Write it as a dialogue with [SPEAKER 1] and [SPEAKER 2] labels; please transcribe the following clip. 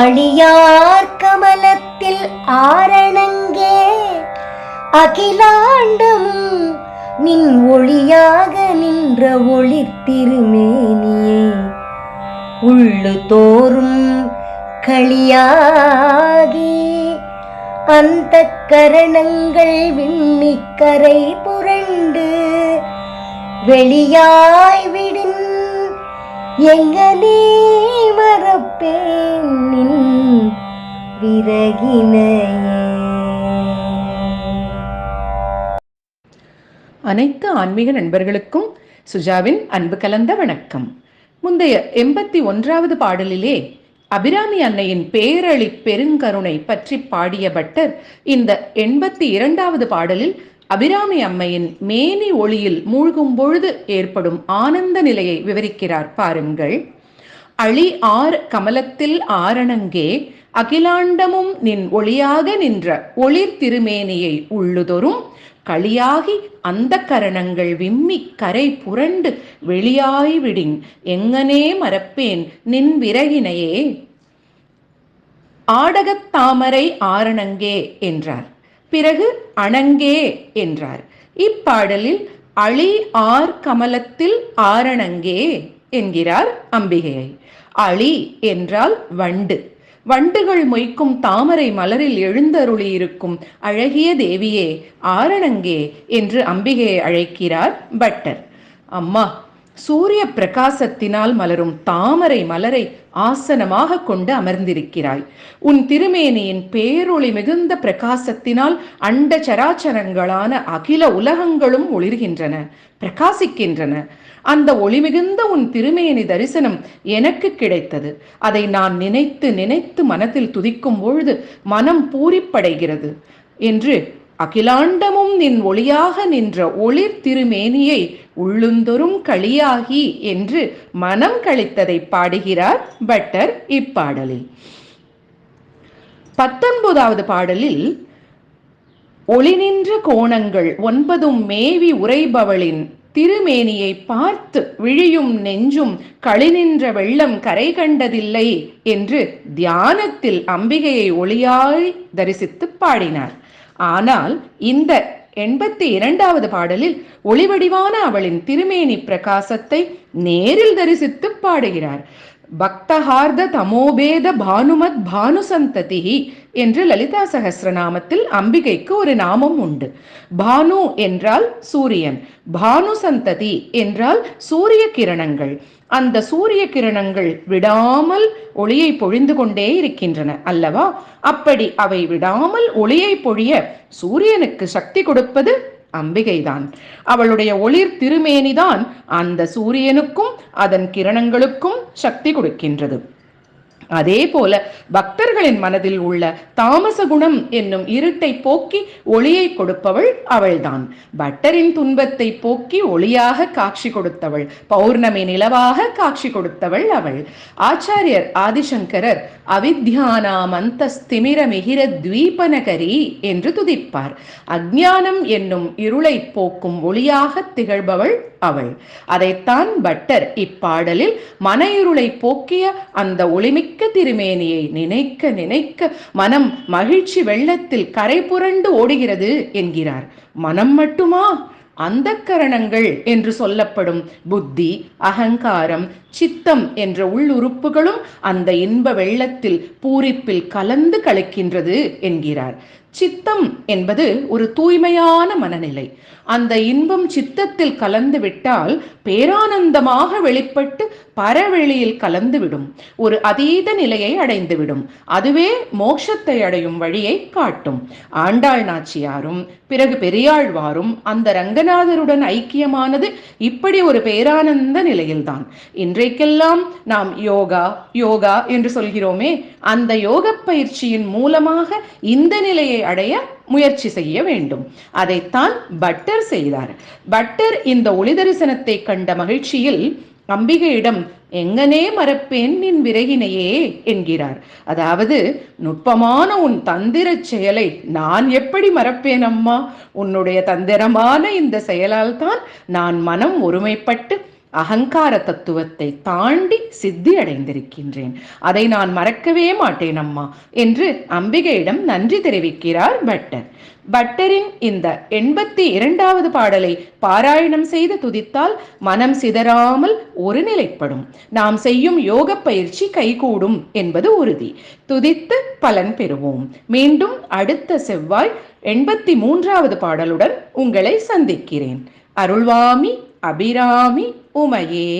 [SPEAKER 1] அழியார் கமலத்தில் ஆரணங்கே. அகிலாண்டமும் நின் ஒளியாக நின்ற ஒளி திருமேனியே. உள்ளு தோறும் களியாகி அந்த கரணங்கள் விண்ணிக்கரை புரண்டு வெளியாய் விடின் எங்கனே மறப்பேன் நின் விறகினையே.
[SPEAKER 2] அனைத்து ஆன்மீக நண்பர்களுக்கும் சுஜாவின் அன்பு கலந்த வணக்கம். முந்தைய எண்பத்தி ஒன்றாவது பாடலிலே அபிராமி அன்னையின் பேரழி பெருங்கருணை பற்றி பாடிய பட்டர் இந்த எண்பத்தி இரண்டாவது பாடலில் அபிராமி அம்மையின் மேனி ஒளியில் மூழ்கும் பொழுது ஏற்படும் ஆனந்த நிலையை விவரிக்கிறார் பாருங்கள். அழி ஆர் கமலத்தில் ஆரணங்கே அகிலாண்டமும் நின் ஒளியாக நின்ற ஒளிர் திருமேனியை உள்ளுதொரும் களியாகி அந்த கரணங்கள் விம்மி கரை புரண்டு வெளியாய் விடின். எங்கனே மறப்பேன் நின் விறகினையே. ஆடகத் தாமரை ஆரணங்கே என்றார். பிறகு அணங்கே என்றார். இப்பாடலில் அழி ஆர் கமலத்தில் ஆரணங்கே என்கிறார் அம்பிகையை. அழி என்றால் வண்டு. வண்டுகள் மொய்க்கும் தாமரை மலரில் எழுந்தருளி இருக்கும். அழகிய தேவியே ஆரணங்கே என்று அம்பிகையை அழைக்கிறார் பட்டர். அம்மா சூரிய பிரகாசத்தினால் மலரும் தாமரை மலரை ஆசனமாக கொண்டு அமர்ந்திருக்கிறாய். உன் திருமேனியின் பேரொளி மிகுந்த பிரகாசத்தினால் அண்ட சராச்சரங்களான அகில உலகங்களும் ஒளிர்கின்றன பிரகாசிக்கின்றன. அந்த ஒளிமிகுந்த உன் திருமேனி தரிசனம் எனக்கு கிடைத்தது. அதை நான் நினைத்து நினைத்து மனத்தில் துதிக்கும் பொழுது மனம் பூரிப்படைகிறது என்று அகிலாண்டமும் நின் ஒளியாக நின்ற ஒளிர் திருமேனியை உள்ளுந்தொரும் களியாகி என்று மனம் கழித்ததை பாடுகிறார் பட்டர் இப்பாடலில். பத்தொன்பதாவது பாடலில் ஒளி நின்ற கோணங்கள் ஒன்பதும் மேவி உரைபவளின் திருமேனியை பார்த்து விழியும் நெஞ்சும் களிநின்ற வெள்ளம் கரை கண்டதில்லை என்று தியானத்தில் அம்பிகையை ஒளியாய் தரிசித்து பாடினார். ஆனால் இந்த எண்பத்தி இரண்டாவது பாடலில் ஒளிவடிவான அவளின் திருமேனி பிரகாசத்தை நேரில் தரிசித்து பாடுகிறார். பக்தஹார்த தமோபேத பானுமத் பானுசந்ததி என்று லலிதா சகசிரநாமத்தில் அம்பிகைக்கு ஒரு நாமம் உண்டு. பானு என்றால் சூரியன் பானுசந்ததி என்றால் சூரிய கிரணங்கள். அந்த சூரிய கிரணங்கள் விடாமல் ஒளியை பொழிந்து கொண்டே இருக்கின்றன அல்லவா? அப்படி அவை விடாமல் ஒளியை பொழிய சூரியனுக்கு சக்தி கொடுப்பது அம்பிகைதான். அவளுடைய ஒளிர் திருமேனிதான் அந்த சூரியனுக்கும் அதன் கிரணங்களுக்கும் சக்தி கொடுக்கின்றது. அதே போல பக்தர்களின் மனதில் உள்ள தாமச குணம் என்னும் இருட்டை போக்கி ஒளியை கொடுப்பவள் அவள்தான். பட்டரின் துன்பத்தை போக்கி ஒளியாக காட்சி கொடுத்தவள் பௌர்ணமி நிலவாக காட்சி கொடுத்தவள் அவள். ஆச்சாரியர் ஆதிசங்கரர் அவித்யானாம் அந்தஸ்திமிர மிகிர துவீபனகரி என்று துதிப்பார். அஜ்ஞானம் என்னும் இருளை போக்கும் ஒளியாக திகழ்பவள் அவள். அதைத்தான் பட்டர் இப்பாடலில் மன இருளை போக்கிய அந்த ஒளிமிக்க திருமேனியை நினைக்க நினைக்க மனம் மகிழ்ச்சி வெள்ளத்தில் கரை புரண்டு ஓடுகிறது என்கிறார். மனம் மட்டுமா? அந்த கரணங்கள் என்று சொல்லப்படும் புத்தி அகங்காரம் சித்தம் என்ற உள்ளுறுப்புகளும் அந்த இன்ப வெள்ளத்தில் பூரிப்பில் கலந்து கலக்கின்றது என்கிறார். சித்தம் என்பது ஒரு தூய்மையான மனநிலை. அந்த இன்பம் சித்தத்தில் கலந்து விட்டால் பேரானந்தமாக வெளிப்பட்டு பரவெளியில் கலந்துவிடும் ஒரு அதீத நிலையை அடைந்துவிடும் அதுவே மோட்சத்தை அடையும் வழியை காட்டும். ஆண்டாள் நாச்சியாரும் பிறகு பெரியாழ்வாரும் அந்த ரங்கநாதருடன் ஐக்கியமானது இப்படி ஒரு பேரானந்த நிலையில்தான். இன்றைக்கெல்லாம் நாம் யோகா யோகா என்று சொல்கிறோமே அந்த யோக பயிற்சியின் மூலமாக இந்த நிலையை அடைய முயற்சி செய்ய வேண்டும். அதைத்தான் பட்டர் செய்தார். பட்டர் இந்த ஒளி தரிசனத்தை கண்ட மகிழ்ச்சியில் அம்பிகையிடம் எங்கனே மறப்பேன் நின் விறகினையே என்கிறார். அதாவது நுட்பமான உன் தந்திர செயலை நான் எப்படி மறப்பேன் அம்மா? உன்னுடைய தந்திரமான இந்த செயலால் தான் நான் மனம் ஒருமைப்பட்டு அகங்கார தத்துவத்தை தாண்டி சித்தி அடைந்திருக்கின்றேன் அதை நான் மறக்கவே மாட்டேன் அம்மா என்று அம்பிகையிடம் நன்றி தெரிவிக்கிறார் பட்டர். பட்டரின் இந்த எண்பத்தி இரண்டாவது பாடலை பாராயணம் செய்து துதித்தால் மனம் சிதறாமல் ஒருநிலைப்படும் நாம் செய்யும் யோக பயிற்சி கைகூடும் என்பது உறுதி. துதித்து பலன் பெறுவோம். மீண்டும் அடுத்த செவ்வாய் எண்பத்தி மூன்றாவது பாடலுடன் உங்களை சந்திக்கிறேன். அருள்வாமி அபிராமி உமையே